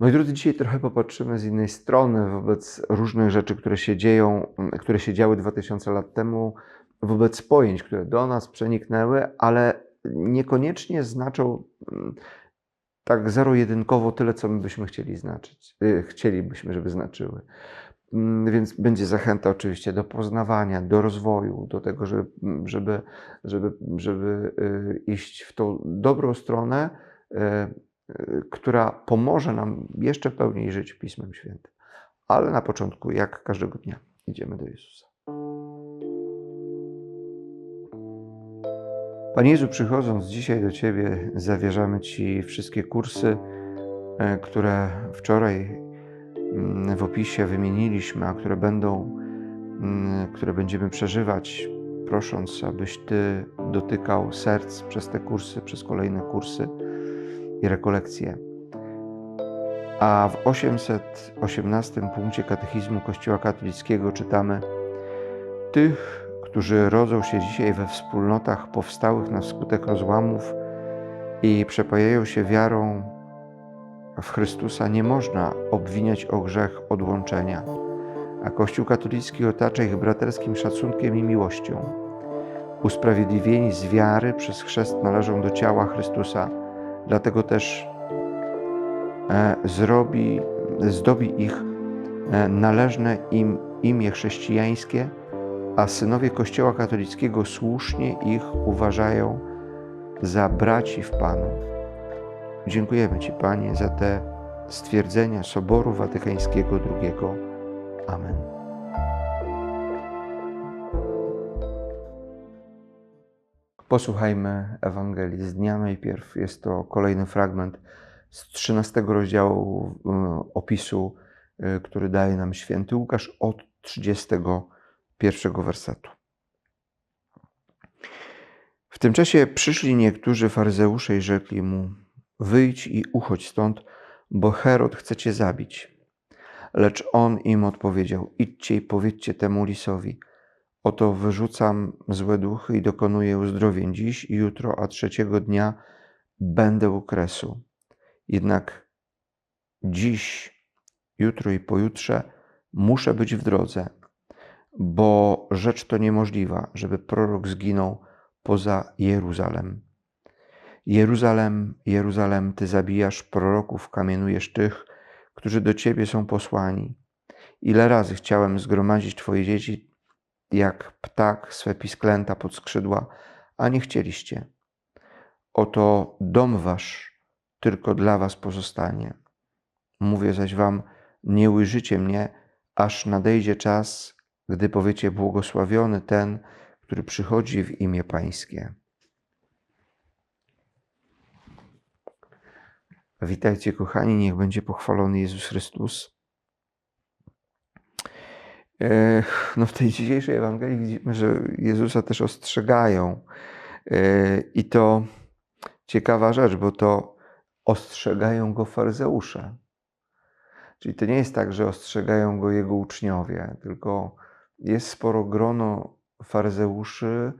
Moi drodzy, dzisiaj trochę popatrzymy z innej strony wobec różnych rzeczy, które się dzieją, które się działy 2000 lat temu, wobec pojęć, które do nas przeniknęły, ale niekoniecznie znaczą mm, tak zero-jedynkowo tyle, co my byśmy chcieli znaczyć, y, chcielibyśmy, żeby znaczyły. Mm, więc będzie zachęta oczywiście do poznawania, do rozwoju, do tego, żeby, żeby, żeby, żeby y, iść w tą dobrą stronę, y, która pomoże nam jeszcze pełniej żyć Pismem Świętym. Ale na początku, jak każdego dnia, idziemy do Jezusa. Panie Jezu, przychodząc dzisiaj do Ciebie, zawierzamy Ci wszystkie kursy, e, które wczoraj mm, w opisie wymieniliśmy, a które będą, mm, które będziemy przeżywać, prosząc, abyś Ty dotykał serc przez te kursy, przez kolejne kursy i rekolekcje. A w 818 punkcie Katechizmu Kościoła Katolickiego czytamy: Tych, którzy rodzą się dzisiaj we wspólnotach powstałych na skutek rozłamów i przepajają się wiarą w Chrystusa, nie można obwiniać o grzech odłączenia, a Kościół katolicki otacza ich braterskim szacunkiem i miłością. Usprawiedliwieni z wiary przez chrzest należą do ciała Chrystusa, dlatego też e, zrobi, zdobi ich e, należne im imię chrześcijańskie – a synowie Kościoła katolickiego słusznie ich uważają za braci w Panu. Dziękujemy Ci, Panie, za te stwierdzenia Soboru Watykańskiego II. Amen. Posłuchajmy Ewangelii z dnia najpierw. Jest to kolejny fragment z 13 rozdziału y, opisu, y, który daje nam święty Łukasz od 30 pierwszego wersetu. W tym czasie przyszli niektórzy faryzeusze i rzekli mu: Wyjdź i uchodź stąd, bo Herod chce cię zabić. Lecz on im odpowiedział: Idźcie i powiedzcie temu lisowi: Oto wyrzucam złe duchy i dokonuję uzdrowień dziś i jutro, a trzeciego dnia będę u kresu. Jednak dziś, jutro i pojutrze muszę być w drodze bo rzecz to niemożliwa, żeby prorok zginął poza Jeruzalem. Jeruzalem, Jeruzalem, ty zabijasz proroków, kamienujesz tych, którzy do ciebie są posłani. Ile razy chciałem zgromadzić twoje dzieci, jak ptak swe pisklęta pod skrzydła, a nie chcieliście. Oto dom wasz tylko dla was pozostanie. Mówię zaś wam, nie ujrzycie mnie, aż nadejdzie czas, gdy powiecie błogosławiony ten, który przychodzi w imię Pańskie. Witajcie, kochani, niech będzie pochwalony Jezus Chrystus. No w tej dzisiejszej Ewangelii widzimy, że Jezusa też ostrzegają. I to ciekawa rzecz, bo to ostrzegają go faryzeusze. Czyli to nie jest tak, że ostrzegają go jego uczniowie, tylko jest sporo grono faryzeuszy,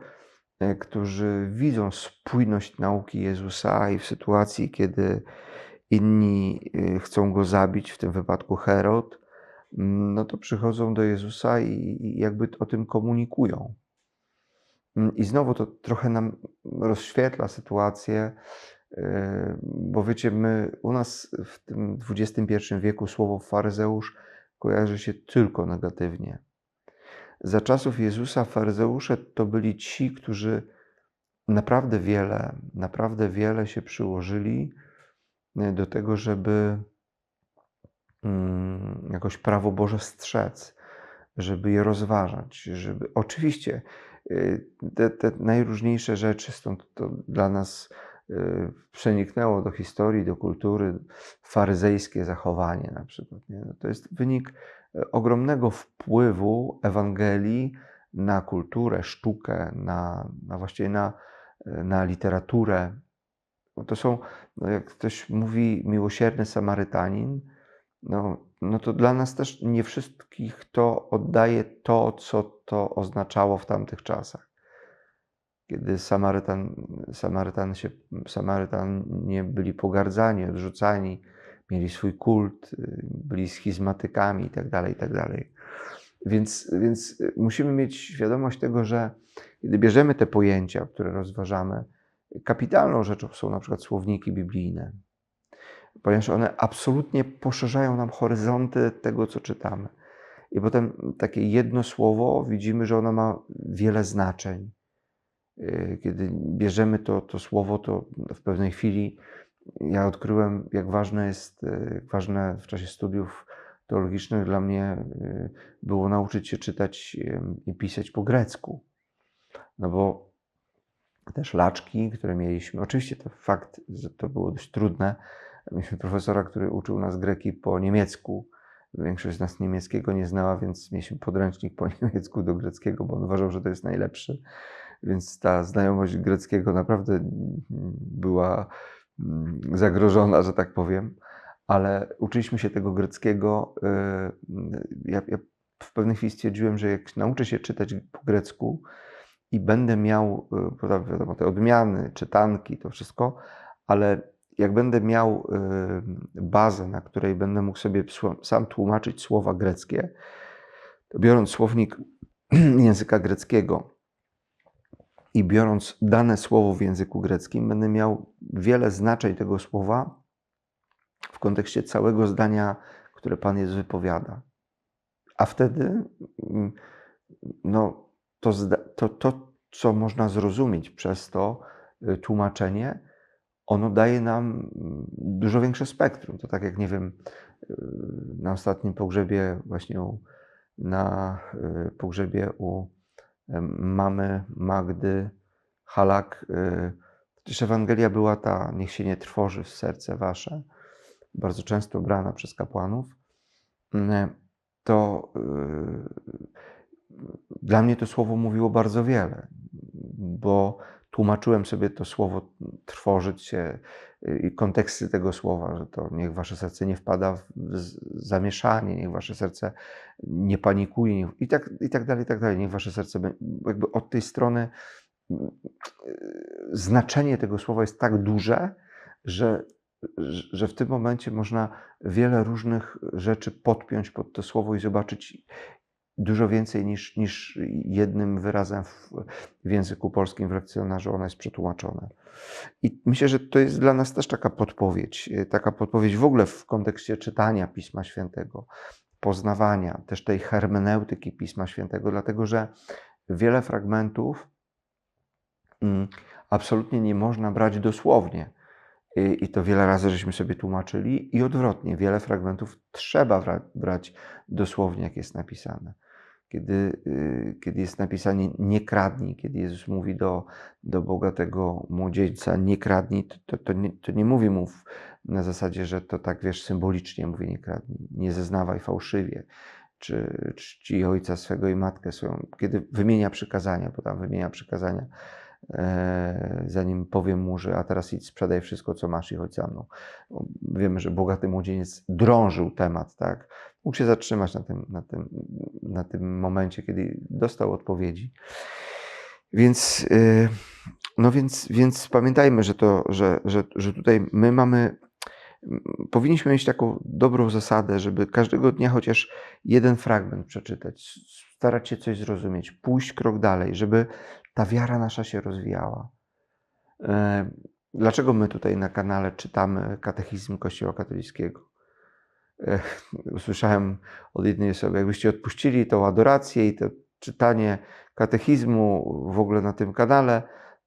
e, którzy widzą spójność nauki Jezusa i w sytuacji, kiedy inni e, chcą go zabić, w tym wypadku Herod, no to przychodzą do Jezusa i jakby o tym komunikują. Mm, I znowu to trochę nam rozświetla sytuację, e, bo wiecie, my u nas w tym XXI wieku słowo faryzeusz kojarzy się tylko negatywnie. Za czasów Jezusa faryzeusze to byli ci, którzy naprawdę wiele, naprawdę wiele się przyłożyli e, do tego, żeby mm, jakoś prawo Boże strzec, żeby je rozważać, żeby oczywiście e, te, te najróżniejsze rzeczy, stąd to dla nas e, przeniknęło do historii, do kultury faryzejskie zachowanie na przykład. No to jest wynik ogromnego wpływu Ewangelii na kulturę, sztukę, na, na właściwie na, na literaturę. To są, no jak ktoś mówi, miłosierny Samarytanin, no, no to dla nas też nie wszystkich to oddaje to, co to oznaczało w tamtych czasach. Kiedy Samarytan, Samarytan się, Samarytanie byli pogardzani, odrzucani, mieli swój kult, y, byli schizmatykami itd., tak itd. Tak więc, więc musimy mieć świadomość tego, że kiedy bierzemy te pojęcia, które rozważamy, kapitalną rzeczą są na przykład słowniki biblijne, ponieważ one absolutnie poszerzają nam horyzonty tego, co czytamy. I potem takie jedno słowo widzimy, że ono ma wiele znaczeń. Y, kiedy bierzemy to, to słowo, to w pewnej chwili ja odkryłem, jak ważne jest, y, jak ważne w czasie studiów teologicznych dla mnie y, było nauczyć się czytać i pisać po grecku. No bo te szlaczki, które mieliśmy, oczywiście to fakt, że to było dość trudne. Mieliśmy profesora, który uczył nas greki po niemiecku. Większość z nas niemieckiego nie znała, więc mieliśmy podręcznik po niemiecku do greckiego, bo on uważał, że to jest najlepszy. Więc ta znajomość greckiego naprawdę była mm, zagrożona, że tak powiem. Ale uczyliśmy się tego greckiego. Y, ja, ja w pewnej chwili stwierdziłem, że jak nauczę się czytać po grecku i będę miał, y, wiadomo, te odmiany, czytanki, to wszystko, ale jak będę miał y, bazę, na której będę mógł sobie sam tłumaczyć słowa greckie, biorąc słownik języka greckiego i biorąc dane słowo w języku greckim, będę miał wiele znaczeń tego słowa w kontekście całego zdania, które Pan Jezus wypowiada. A wtedy mm, no, to, to, to, co można zrozumieć przez to y, tłumaczenie, ono daje nam mm, dużo większe spektrum. To tak jak, nie wiem, y, na ostatnim pogrzebie, właśnie u, na y, pogrzebie u mamy Magdy Halak, przecież Ewangelia była ta, niech się nie trwoży w serce wasze, bardzo często brana przez kapłanów, mm, to dla mnie to słowo mówiło bardzo wiele, bo tłumaczyłem sobie to słowo trwożyć się i konteksty tego słowa, że to niech wasze serce nie wpada w zamieszanie, niech wasze serce nie panikuje i tak, i tak dalej, i tak dalej. Niech wasze serce jakby od tej strony znaczenie tego słowa jest tak duże, że, że w tym momencie można wiele różnych rzeczy podpiąć pod to słowo i zobaczyć dużo więcej niż, niż jednym wyrazem w, w języku polskim w lekcjonarzu ono jest przetłumaczone. I myślę, że to jest dla nas też taka podpowiedź, taka podpowiedź w ogóle w kontekście czytania Pisma Świętego, poznawania też tej hermeneutyki Pisma Świętego, dlatego że wiele fragmentów mm, absolutnie nie można brać dosłownie. I to wiele razy żeśmy sobie tłumaczyli, i odwrotnie, wiele fragmentów trzeba brać dosłownie, jak jest napisane. Kiedy, y, kiedy jest napisane nie kradnij, kiedy Jezus mówi do, do bogatego młodzieńca nie kradnij, to, to, nie, to nie mówi mu na zasadzie, że to tak wiesz symbolicznie mówi nie kradnij, nie zeznawaj fałszywie, czy czci ojca swego i matkę swoją, kiedy wymienia przykazania, bo tam wymienia przykazania, zanim powiem mu, że a teraz idź sprzedaj wszystko, co masz i chodź za mną. Wiemy, że bogaty młodzieniec drążył temat, tak? Mógł się zatrzymać na tym, na tym, na tym momencie, kiedy dostał odpowiedzi. Więc, y, no więc, więc pamiętajmy, że, to, że, że, że tutaj my mamy, powinniśmy mieć taką dobrą zasadę, żeby każdego dnia chociaż jeden fragment przeczytać, starać się coś zrozumieć, pójść krok dalej, żeby ta wiara nasza się rozwijała. E, dlaczego my tutaj na kanale czytamy katechizm Kościoła katolickiego? usłyszałem od jednej osoby, jakbyście odpuścili tą adorację i to czytanie katechizmu w ogóle na tym kanale,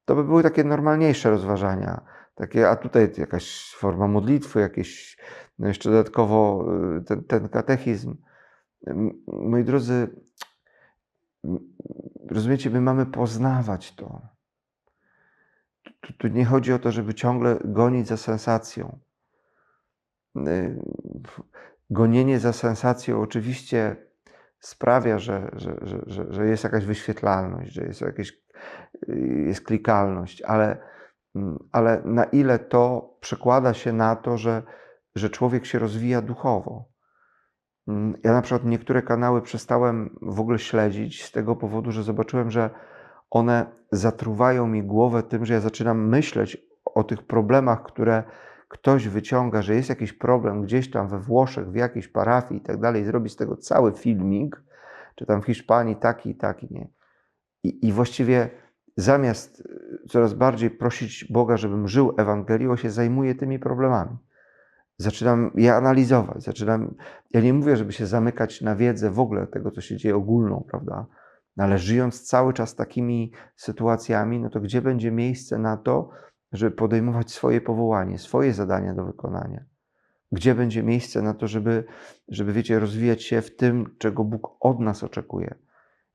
to by były takie normalniejsze rozważania. Takie, a tutaj jakaś forma modlitwy, jakieś no jeszcze dodatkowo y, ten, ten katechizm. Moi drodzy, rozumiecie, my mamy poznawać to. Tu, tu nie chodzi o to, żeby ciągle gonić za sensacją. Y, gonienie za sensacją oczywiście sprawia, że, że, że, że jest jakaś wyświetlalność, że jest jakaś jest klikalność, ale, mm, ale na ile to przekłada się na to, że, że człowiek się rozwija duchowo. Mm, ja na przykład niektóre kanały przestałem w ogóle śledzić z tego powodu, że zobaczyłem, że one zatruwają mi głowę tym, że ja zaczynam myśleć o tych problemach, które ktoś wyciąga, że jest jakiś problem gdzieś tam we Włoszech, w jakiejś parafii i tak dalej, zrobi z tego cały filmik, czy tam w Hiszpanii taki i taki, nie. I, I właściwie zamiast y, coraz bardziej prosić Boga, żebym żył Ewangelią, się zajmuję tymi problemami. Zaczynam je analizować, zaczynam. Ja nie mówię, żeby się zamykać na wiedzę w ogóle tego, co się dzieje ogólną, prawda? No ale żyjąc cały czas takimi sytuacjami, no to gdzie będzie miejsce na to, żeby podejmować swoje powołanie, swoje zadania do wykonania? Gdzie będzie miejsce na to, żeby, żeby wiecie, rozwijać się w tym, czego Bóg od nas oczekuje?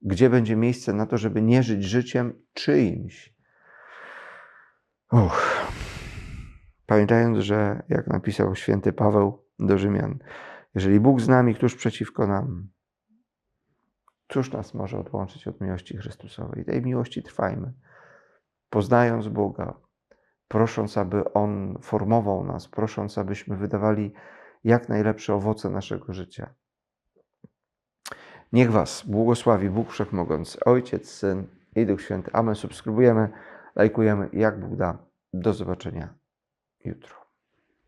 Gdzie będzie miejsce na to, żeby nie żyć życiem czyimś? Uch. Pamiętając, że jak napisał święty Paweł do Rzymian, jeżeli Bóg z nami, któż przeciwko nam? Cóż nas może odłączyć od miłości Chrystusowej? Tej miłości trwajmy, poznając Boga, prosząc, aby On formował nas, prosząc, abyśmy wydawali jak najlepsze owoce naszego życia. Niech Was błogosławi Bóg Wszechmogący, Ojciec, Syn i Duch Święty. Amen. Subskrybujemy, lajkujemy, jak Bóg da. Do zobaczenia jutro.